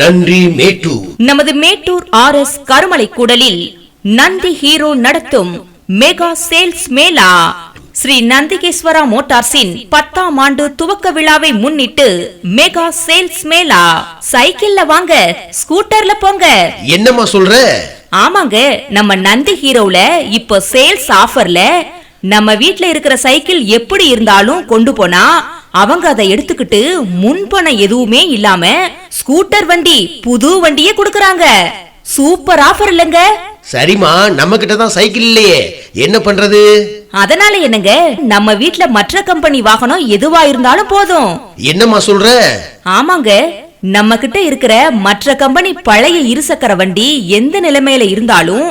நன்றி மேட்டூர். நமது Mettur R S Karumalai கூடலில் நந்தி ஹீரோ நடத்தும் மெகா சேல்ஸ் மேளா. ஸ்ரீ நந்திகேஸ்வரா மோட்டார்ஸின் பத்தாம் ஆண்டு துவக்க விழாவை முன்னிட்டு மெகா சேல்ஸ் மேளா. சைக்கிள்ல வாங்க ஸ்கூட்டர்ல போங்க. என்னம்மா சொல்ற? ஆமாங்க நம்ம நந்தி ஹீரோல இப்ப சேல்ஸ் ஆஃபர்ல நம்ம வீட்ல இருக்கிற சைக்கிள் எப்படி இருந்தாலும் கொண்டு போனா அவங்க அதை எடுத்துக்கிட்டு முன்பணம் எதுவுமே இல்லாம ஸ்கூட்டர் வண்டி புது வண்டியே கொடுக்கறாங்க. சூப்பர் ஆஃபர் இல்லங்க. சரிம்மா நம்ம கிட்ட தான் சைக்கிள் இல்லையே. என்ன பண்றது? அதனால என்னங்க நம்ம வீட்ல மற்ற கம்பெனி வாகனம் எதுவா இருந்தாலும் போதும். என்னம்மா சொல்ற? ஆமாங்க நம்ம கிட்ட இருக்கிற மற்ற கம்பெனி பழைய இருசக்கர வண்டி எந்த நிலைமையில இருந்தாலும்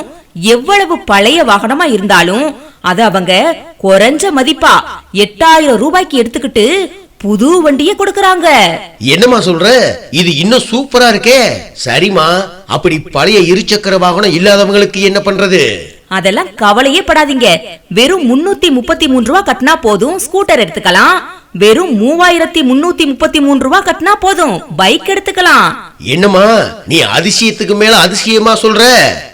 எவ்வளவு பழைய வாகனமா இருந்தாலும் அத அவங்க குறைஞ்ச மதிப்பா எட்டாயிரம் ரூபாய்க்கு எடுத்துக்கிட்டு புது வண்டியே கொடுக்கறாங்க. என்னம்மா சொல்ற? இது இன்னும் சூப்பரா இருக்கே. சரிம்மா. அப்படி பழைய இருசக்கர வாகனம் இல்லாதவங்களுக்கு என்ன பண்றது? அதெல்லாம் கவலையே படாதீங்க. வெறும் முன்னூத்தி முப்பத்தி மூணு ரூபா கட்டினா போதும். ஸ்கூட்டர் எடுத்துக்கலாம். வெறும் மூவாயிரத்தி முன்னூத்தி முப்பத்தி மூணு ரூபா கட்டினா போதும். பைக் எடுத்துக்கலாம். என்னம்மா நீ அதிசயத்துக்கு மேல அதிசயமா சொல்ற?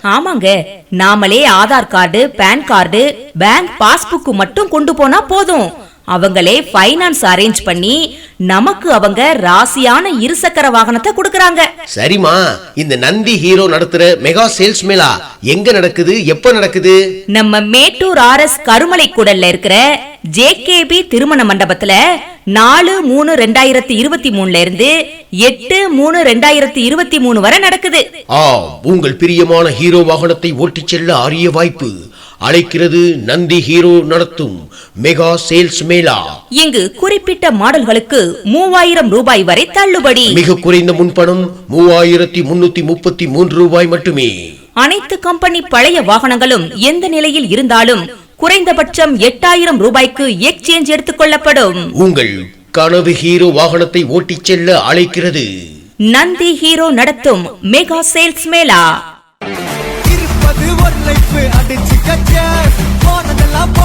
ஆமாங்க. நாமளே Aadhaar card PAN card bank passbook மட்டும் கொண்டு போனா போதும். அவங்களே ஃபைனான்ஸ் அரேஞ்ச் பண்ணி நமக்கு அவங்க ராசியான இருசக்கர வாகனத்தை கொடுக்கறாங்க. சரிம்மா இந்த நந்தி ஹீரோ நடத்துற மெகா சேல்ஸ் மேளா எங்க நடக்குது எப்ப நடக்குது? நம்ம மேட்டூர் ஆர் எஸ் கருமலை கூடல்ல இருக்கிற ஜேகேபி திருமண மண்டபத்துல நாலு மூணு ரெண்டாயிரத்தி இருபத்தி மூணுல இருந்து எட்டு மூணு ரெண்டாயிரத்தி இருபத்தி மூணு வரை நடக்குது. ஆ உங்கள் பிரியமான ஹீரோ வாகனத்தை ஓட்டிச் செல்ல அரிய வாய்ப்பு. அழைக்கிறது நந்தி ஹீரோ நடத்தும் மெகா சேல்ஸ் மேளா. இங்கு குறிப்பிட்ட மாடல்களுக்கு மூவாயிரம் ரூபாய் வரை தள்ளுபடி. மிக குறைந்த முன்பணம் மூவாயிரத்தி முன்னூத்தி முப்பத்தி மூன்று ரூபாய் மட்டுமே. அனைத்து கம்பெனி பழைய வாகனங்களும் எந்த நிலையில் இருந்தாலும் குறைந்தபட்சம் எட்டாயிரம் ரூபாய்க்கு எக்ஸ்சேஞ்ச் எடுத்துக் கொள்ளப்படும். உங்கள் கனவு ஹீரோ வாகனத்தை ஓட்டிச் செல்ல அழைக்கிறது. நந்தி ஹீரோ நடத்தும் மெகா சேல்ஸ் மேளா. இருப்பது ஒரு லைஃப் அடிச்சு கச்ச போனதெல்லாம் போ